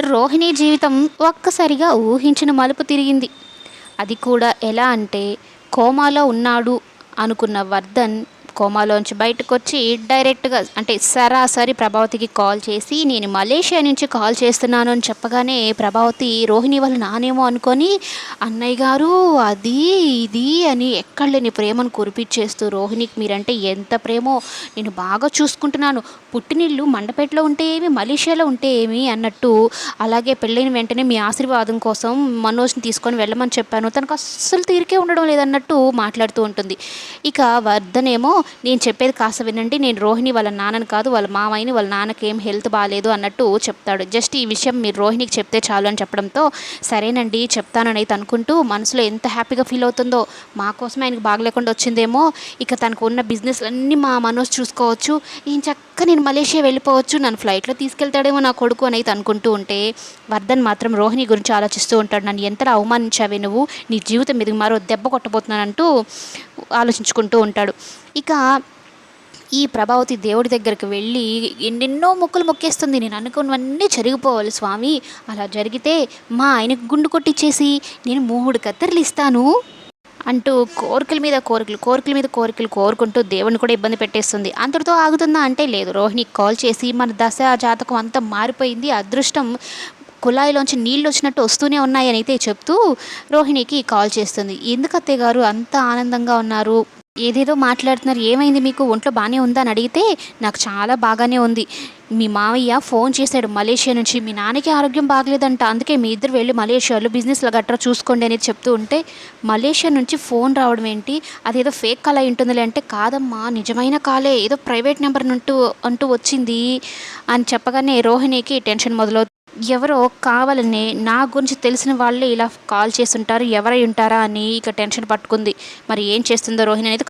రోహిణి జీవితం ఒక్కసారిగా ఊహించిన మలుపు తిరిగింది. అది కూడా ఎలా అంటే కోమాలో ఉన్నాడు అనుకున్న వర్ధన్ కోమాలోంచి బయటకు వచ్చి డైరెక్ట్గా అంటే సరాసరి ప్రభావతికి కాల్ చేసి నేను మలేషియా నుంచి కాల్ చేస్తున్నాను అని చెప్పగానే ప్రభావతి రోహిణి వాళ్ళ నానేమో అనుకొని అన్నయ్య గారు అది ఇది అని ఎక్కడ లేని ప్రేమను కురిపించేస్తూ రోహిణికి మీరంటే ఎంత ప్రేమో నేను బాగా చూసుకుంటున్నాను. పుట్టినిల్లు మండపేటలో ఉంటే ఏమి మలేషియాలో ఉంటే ఏమి అన్నట్టు అలాగే పెళ్ళైన వెంటనే మీ ఆశీర్వాదం కోసం మనోజ్ని తీసుకొని వెళ్ళమని చెప్పాను. తనకు అస్సలు తీరికే ఉండడం లేదన్నట్టు మాట్లాడుతూ ఉంటుంది. ఇక వర్ధనేమో నేను చెప్పేది కాస్త వినండి. నేను రోహిణి వాళ్ళ నాన్నని కాదు వాళ్ళ మామయ్యని వాళ్ళ నాన్నకి ఏం హెల్త్ బాగాలేదు అన్నట్టు చెప్తాడు. జస్ట్ ఈ విషయం మీరు రోహిణికి చెప్తే చాలు అని చెప్పడంతో సరేనండి చెప్తానని అయితే అనుకుంటూ మనసులో ఎంత హ్యాపీగా ఫీల్ అవుతుందో మా కోసమే ఆయనకు బాగలేకుండా వచ్చిందేమో ఇక తనకు ఉన్న బిజినెస్ అన్నీ మా మనోజ్ చూసుకోవచ్చు ఈయన చక్క నేను మలేషియా వెళ్ళిపోవచ్చు నన్ను ఫ్లైట్లో తీసుకెళ్తాడేమో నా కొడుకు అని అయితే అనుకుంటూ ఉంటే వర్ధన్ మాత్రం రోహిణి గురించి ఆలోచిస్తూ ఉంటాడు. నన్ను ఎంతలా అవమానించావే నువ్వు నీ జీవితం ఎదుగు మరో దెబ్బ కొట్టబోతున్నానంటూ ఆలోచించుకుంటూ ఉంటాడు. ఇక ఈ ప్రభావతి దేవుడి దగ్గరికి వెళ్ళి ఎన్నెన్నో మొక్కులు మొక్కేస్తుంది. నేను అనుకున్నవన్నీ జరిగిపోవాలి స్వామి. అలా జరిగితే మా ఆయనకు గుండు కొట్టించేసి నేను మూడు కత్తెరలు ఇస్తాను అంటూ కోరికల మీద కోరికలు కోరికల మీద కోరికలు కోరుకుంటూ దేవుని కూడా ఇబ్బంది పెట్టేస్తుంది. అంతటితో ఆగుతుందా అంటే లేదు. రోహిణి కాల్ చేసి మన దశ జాతకం అంతా మారిపోయింది. అదృష్టం కుళాయిలోంచి నీళ్ళు వచ్చినట్టు వస్తూనే ఉన్నాయని అయితే చెప్తూ రోహిణికి కాల్ చేస్తుంది. ఎందుకు అత్తయ్య గారు అంత ఆనందంగా ఉన్నారు? ఏదేదో మాట్లాడుతున్నారు. ఏమైంది మీకు? ఒంట్లో బాగానే ఉందా అని అడిగితే నాకు చాలా బాగానే ఉంది. మీ మావయ్య ఫోన్ చేశాడు మలేషియా నుంచి. మీ నాన్నకి ఆరోగ్యం బాగలేదంట. అందుకే మీ ఇద్దరు వెళ్ళి మలేషియాలో బిజినెస్లో గట్రా చూసుకోండి అనేది చెప్తూ ఉంటే మలేషియా నుంచి ఫోన్ రావడం ఏంటి? అదేదో ఫేక్ కాల్ అయి ఉంటుందిలే అంటే కాదమ్మా నిజమైన కాలే ఏదో ప్రైవేట్ నెంబర్ అంటూ అంటూ వచ్చింది అని చెప్పగానే రోహిణికి టెన్షన్ మొదలవుతుంది. ఎవరో కావాలని నా గురించి తెలిసిన వాళ్ళే ఇలా కాల్ చేస్తుంటారు ఎవరై ఉంటారా అని ఇక టెన్షన్ పట్టుకుంది. మరి ఏం చేస్తుందో రోహిణి అనేది